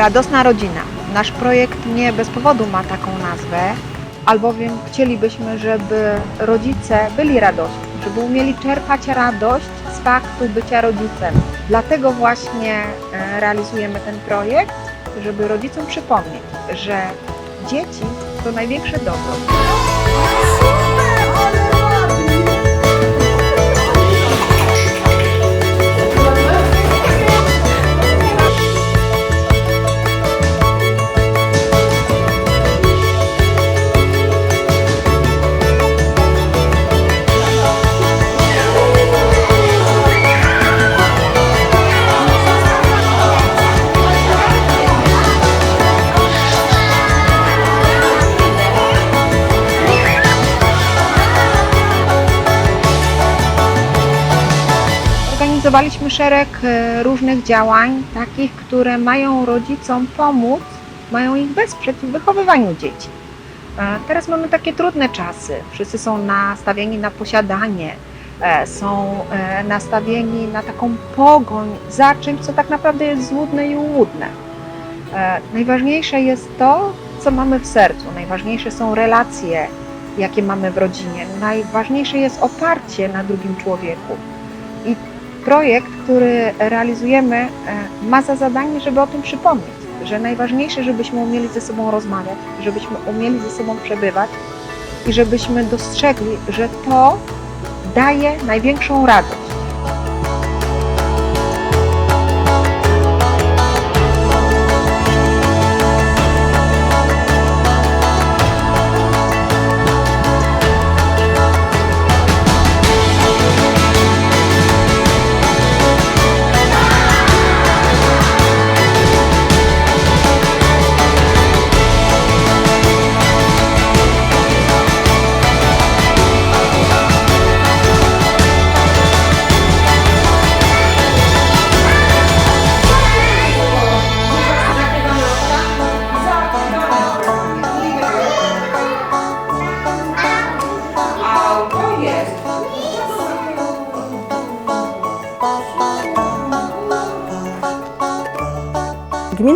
Radosna Rodzina. Nasz projekt nie bez powodu ma taką nazwę, albowiem chcielibyśmy, żeby rodzice byli radośni, żeby umieli czerpać radość z faktu bycia rodzicem. Dlatego właśnie e, realizujemy ten projekt, żeby rodzicom przypomnieć, że dzieci to największe dobro. Organizowaliśmy szereg e, różnych działań, takich, które mają rodzicom pomóc, mają ich wesprzeć w wychowywaniu dzieci. E, Teraz mamy takie trudne czasy. Wszyscy są nastawieni na posiadanie, e, są nastawieni na taką pogoń za czymś, co tak naprawdę jest złudne i ułudne. Najważniejsze jest to, co mamy w sercu. Najważniejsze są relacje, jakie mamy w rodzinie. Najważniejsze jest oparcie na drugim człowieku. I projekt, który realizujemy, e, ma za zadanie, żeby o tym przypomnieć, że najważniejsze, żebyśmy umieli ze sobą rozmawiać, żebyśmy umieli ze sobą przebywać i żebyśmy dostrzegli, że to daje największą radość.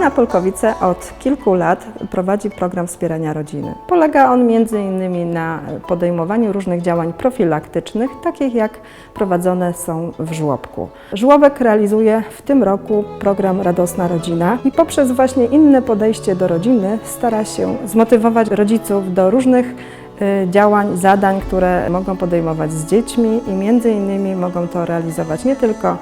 Gmina Polkowice od kilku lat prowadzi program wspierania rodziny. Polega on innymi na podejmowaniu różnych działań profilaktycznych, takich jak prowadzone są w żłobku. Żłobek realizuje w tym roku program Radosna Rodzina i poprzez właśnie inne podejście do rodziny stara się zmotywować rodziców do różnych działań, zadań, które mogą podejmować z dziećmi i między innymi mogą to realizować nie tylko y,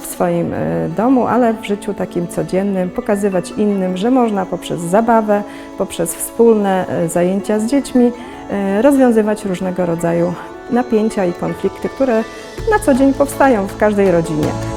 w swoim y, domu, ale w życiu takim codziennym, pokazywać innym, że można poprzez zabawę, poprzez wspólne y, zajęcia z dziećmi y, rozwiązywać różnego rodzaju napięcia i konflikty, które na co dzień powstają w każdej rodzinie.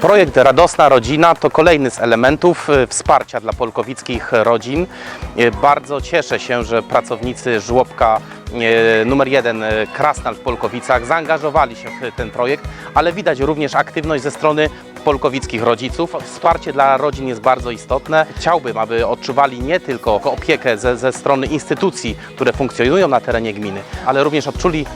Projekt Radosna Rodzina to kolejny z elementów e, wsparcia dla polkowickich rodzin. E, Bardzo cieszę się, że pracownicy żłobka e, numer jeden Krasnal w Polkowicach zaangażowali się w ten projekt, ale widać również aktywność ze strony polkowickich rodziców. Wsparcie dla rodzin jest bardzo istotne. Chciałbym, aby odczuwali nie tylko opiekę ze, ze strony instytucji, które funkcjonują na terenie gminy, ale również odczuli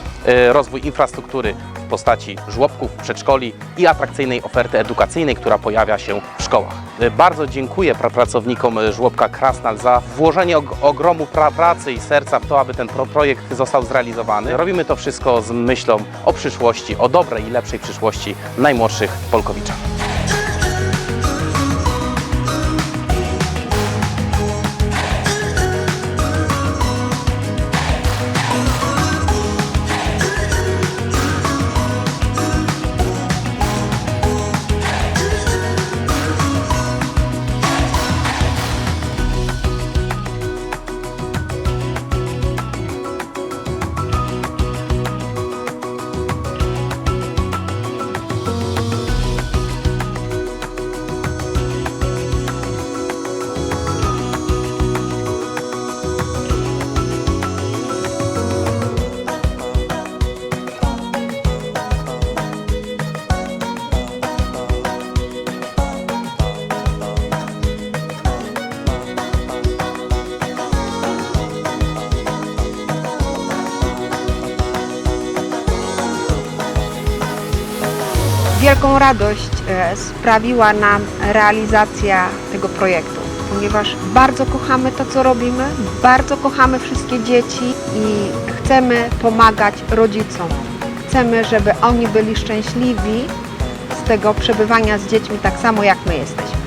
rozwój infrastruktury w postaci żłobków, przedszkoli i atrakcyjnej oferty edukacyjnej, która pojawia się w szkołach. E, Bardzo dziękuję pra- pracownikom e, żłobka Krasnal za włożenie og- ogromu pra- pracy i serca w to, aby ten pro- projekt został zrealizowany. Robimy to wszystko z myślą o przyszłości, o dobrej i lepszej przyszłości najmłodszych Polkowiczan. Wielką radość e, sprawiła nam realizacja tego projektu, ponieważ bardzo kochamy to, co robimy, bardzo kochamy wszystkie dzieci i chcemy pomagać rodzicom. Chcemy, żeby oni byli szczęśliwi z tego przebywania z dziećmi tak samo jak my jesteśmy.